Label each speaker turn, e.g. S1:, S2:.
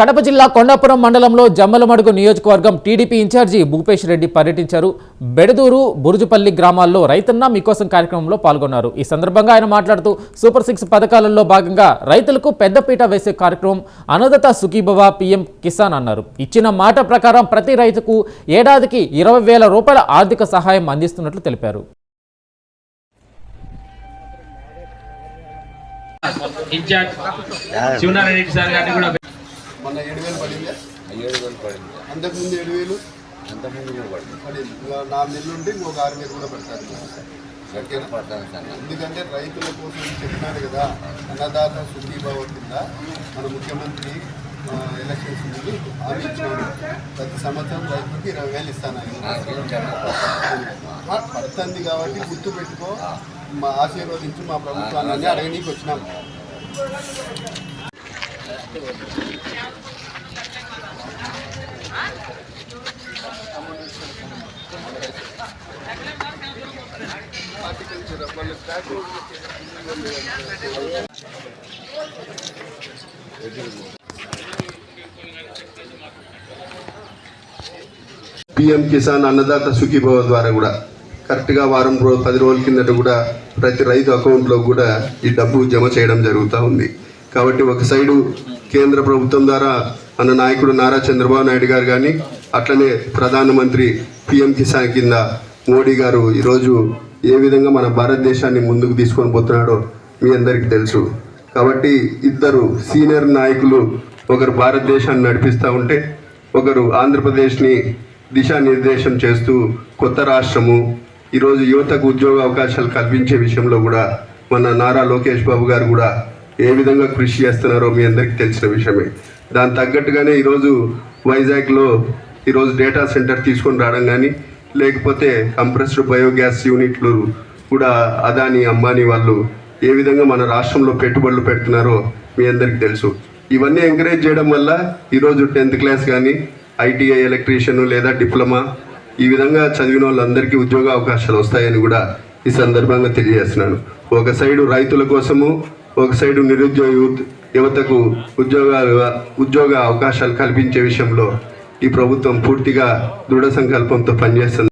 S1: కడప జిల్లా కొండాపురం మండలంలో జమ్మలమడుగు నియోజకవర్గం టీడీపీ ఇన్ఛార్జి భూపేష్ రెడ్డి పర్యటించారు. బెడదూరు బురుజుపల్లి గ్రామాల్లో రైతన్న మీకోసం కార్యక్రమంలో పాల్గొన్నారు. ఈ సందర్భంగా ఆయన మాట్లాడుతూ సూపర్ సిక్స్ పథకాలలో భాగంగా రైతులకు పెద్దపీట వేసే కార్యక్రమం అనదత సుఖీభవ పీఎం కిసాన్ అన్నారు. ఇచ్చిన మాట ప్రకారం ప్రతి రైతుకు ఏడాదికి ఇరవై వేల రూపాయల ఆర్థిక సహాయం అందిస్తున్నట్లు తెలిపారు.
S2: ఇన్ఛార్జ్ శివనారాయణ రెడ్డి సార్ గారిని కూడా
S3: మొన్న ఏడు వేలు పడిందా?
S4: ఏడు వేలు పడింది.
S3: అంతకుముందు ఏడు వేలు?
S4: అంతకుముందు కూడా పడింది.
S3: పడింది. ఇంకా నాలుగు నెలలు ఉంటే ఇంకొక ఆరు నెలలు కూడా పెడతారు.
S4: గట్టిగా పడతాను సార్.
S3: ఎందుకంటే రైతుల కోసం చెప్పినాడు కదా అన్నదాత సుఖీభావ కింద మన ముఖ్యమంత్రి ఎలక్షన్స్ ముందు హామీ ఇచ్చినాడు. ప్రతి సంవత్సరం రైతులకు ఇరవై వేలు ఇస్తాను పడుతుంది కాబట్టి గుర్తు పెట్టుకో. మా ఆశీర్వదించి మా ప్రభుత్వాన్ని. అడగనీకి వచ్చినాం. పిఎం కిసాన్ అన్నదాత సుఖీభవ ద్వారా కూడా కరెక్ట్గా వారం రోజు పది రోజుల కిందట కూడా ప్రతి రైతు అకౌంట్లో కూడా ఈ డబ్బు జమ చేయడం జరుగుతూ ఉంది. కాబట్టి ఒక సైడు కేంద్ర ప్రభుత్వం ద్వారా మన నాయకుడు నారా చంద్రబాబు నాయుడు గారు కానీ అట్లనే ప్రధానమంత్రి పిఎం కిసాన్ కింద మోడీ గారు ఈరోజు ఏ విధంగా మన భారతదేశాన్ని ముందుకు తీసుకొని పోతున్నాడో మీ అందరికీ తెలుసు. కాబట్టి ఇద్దరు సీనియర్ నాయకులు ఒకరు భారతదేశాన్ని నడిపిస్తూ ఉంటే ఒకరు ఆంధ్రప్రదేశ్ని దిశానిర్దేశం చేస్తూ కొత్త రాష్ట్రము ఈరోజు యువతకు ఉద్యోగ అవకాశాలు కల్పించే విషయంలో కూడా మన నారా లోకేష్ బాబు గారు కూడా ఏ విధంగా కృషి చేస్తున్నారో మీ అందరికీ తెలిసిన విషయమే. దాని తగ్గట్టుగానే ఈరోజు వైజాగ్లో ఈరోజు డేటా సెంటర్ తీసుకొని రావడం కానీ లేకపోతే కంప్రెస్డ్ బయోగ్యాస్ యూనిట్లు కూడా అదాని అంబానీ వాళ్ళు ఏ విధంగా మన రాష్ట్రంలో పెట్టుబడులు పెడుతున్నారో మీ అందరికీ తెలుసు. ఇవన్నీ ఎంకరేజ్ చేయడం వల్ల ఈరోజు టెన్త్ క్లాస్ కానీ ఐటీఐ ఎలక్ట్రీషియన్ లేదా డిప్లొమా ఈ విధంగా చదివిన వాళ్ళందరికీ ఉద్యోగ అవకాశాలు వస్తాయని కూడా ఈ సందర్భంగా తెలియజేస్తున్నాను. ఒక సైడు రైతుల కోసము ఒక సైడు నిరుద్యోగ యువతకు ఉద్యోగాలు ఉద్యోగ అవకాశాలు కల్పించే విషయంలో ఈ ప్రభుత్వం పూర్తిగా దృఢ సంకల్పంతో పనిచేస్తుంది.